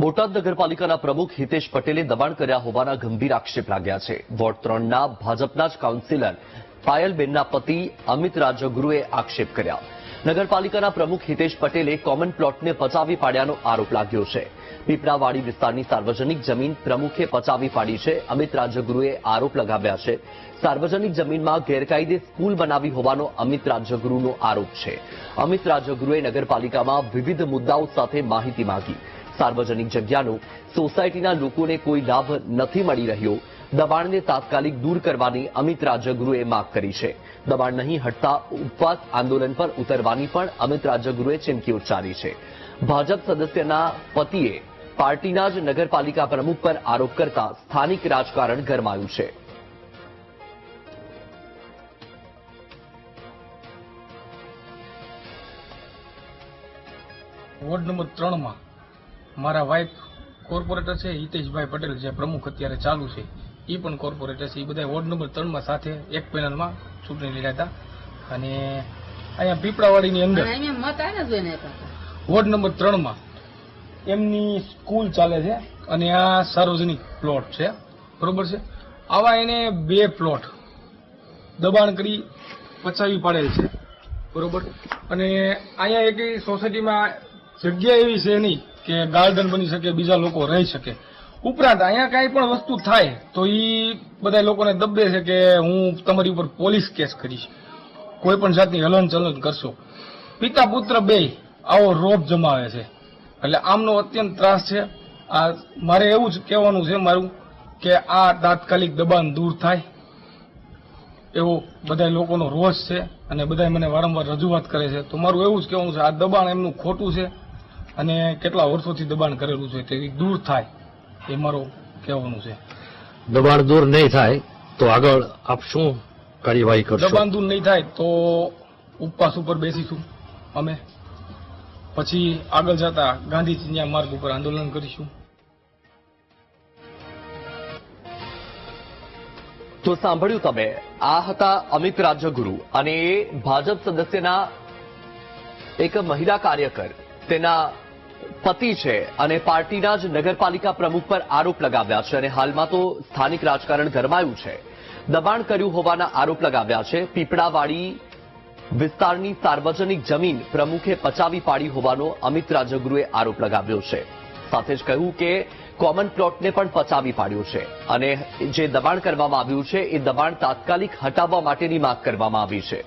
બોટાદ નગરપાલિકાના પ્રમુખ હિતેશ પટેલે દબાણ કર્યા હોવાના ગંભીર આક્ષેપ લાગ્યા છે. વોર્ડ ત્રણના ભાજપના જ કાઉન્સિલર પાયલબેનના પતિ અમિત રાજગુરુએ આક્ષેપ કર્યા. નગરપાલિકાના પ્રમુખ હિતેશ પટેલે કોમન પ્લોટને પચાવી પાડ્યાનો આરોપ લાગ્યો છે. પીપરાવાડી વિસ્તારની સાર્વજનિક જમીન પ્રમુખે પચાવી પાડી છે. અમિત રાજગુરુએ આરોપ લગાવ્યા છે. સાર્વજનિક જમીનમાં ગેરકાયદે સ્કૂલ બનાવી હોવાનો અમિત રાજગુરુનો આરોપ છે. અમિત રાજગુરુએ નગરપાલિકામાં વિવિધ મુદ્દાઓ સાથે માહિતી માંગી. સાર્વજનિક જગ્યાનો સોસાયટીના લોકોને કોઈ લાભ નથી મળી રહ્યો. દબાણને તાત્કાલિક દૂર કરવાની અમિત રાજગુરુએ માગ કરી છે. દબાણ નહીં હટતા ઉપવાસ આંદોલન પર ઉતરવાની પણ અમિત રાજગુરુએ ચીમકી ઉચ્ચારી છે. ભાજપ સદસ્યના પતિએ પાર્ટીના જ નગરપાલિકા પ્રમુખ પર આરોપ કરતા સ્થાનિક રાજકારણ ગરમાયું છે. વોર્ડ નંબર ત્રણમાં મારા વાઇફ કોર્પોરેટર છે હિતેશભાઈ પટેલ, જે પ્રમુખ અત્યારે ચાલુ છે. એ પણ કોર્પોરેટર છે. એ બધા વોર્ડ નંબર ત્રણમાં સાથે એક પેનલમાં ચૂંટણી લડ્યા હતા. અને અહીંયા પીપળાવાડીની અંદર. વોર્ડ નંબર ત્રણમાં એમની સ્કૂલ ચાલે છે અને આ સાર્વજનિક પ્લોટ છે. બરોબર છે? આવા એને બે પ્લોટ દબાણ કરી પચાવી પાડેલ છે. બરોબર? અને અહીંયા એક સોસાયટીમાં જગ્યા એવી છે નહીં કે ગાર્ડન બની શકે બીજા લોકો રહી શકે. ઉપરાંત અહીંયા કાંઈ પણ વસ્તુ થાય, તો એ બધા લોકોને દબે છે કે હું તમારી ઉપર પોલીસ કેસ કરીશ. કોઈ પણ જાતની હલન ચલન કરશો. પિતા પુત્ર બે, આવો રોપ જમાવે છે. એટલે આમનો અત્યંત ત્રાસ છે. આ મારે એવું જ કહેવાનું છે મારું, કે આ તાત્કાલિક દબાણ દૂર થાય. એવો બધા લોકોનો રોષ છે અને બધા મને વારંવાર રજૂઆત કરે છે. તો મારું એવું જ કહેવું છે, આ દબાણ એમનું ખોટું છે અને કેટલા વર્ષોથી દબાણ કરેલું છે તે દૂર થાય. એ મારું કહેવાનું છે. દબાણ દૂર નહીં થાય તો આગળ આપ શું કાર્યવાહી કરશો? દબાણ દૂર નહીં થાય તો ઉપવાસ ઉપર બેસીશું અમે. પછી આગળ જતા ગાંધીજીના માર્ગ ઉપર આંદોલન કરીશું. તો સાંભળ્યું તમે આ હતા અમિત રાજગુરુ અને એ ભાજપ સદસ્યના એક મહિલા કાર્યકર. તેના પતિ છે અને પાર્ટીના જ નગરપાલિકા પ્રમુખ પર આરોપ લગાવ્યા છે અને હાલમાં તો સ્થાનિક રાજકારણ ગરમાયું છે. દબાણ કર્યું હોવાના આરોપ લગાવ્યા છે. પીપળાવાડી વિસ્તારની સાર્વજનિક જમીન પ્રમુખે પચાવી પાડી હોવાનો અમિત રાજગુરુએ આરોપ લગાવ્યો છે. સાથે જ કહ્યું કે કોમન પ્લોટને પણ પચાવી પાડ્યો છે અને જે દબાણ કરવામાં આવ્યું છે એ દબાણ તાત્કાલિક હટાવવા માટેની માંગ કરવામાં આવી છે.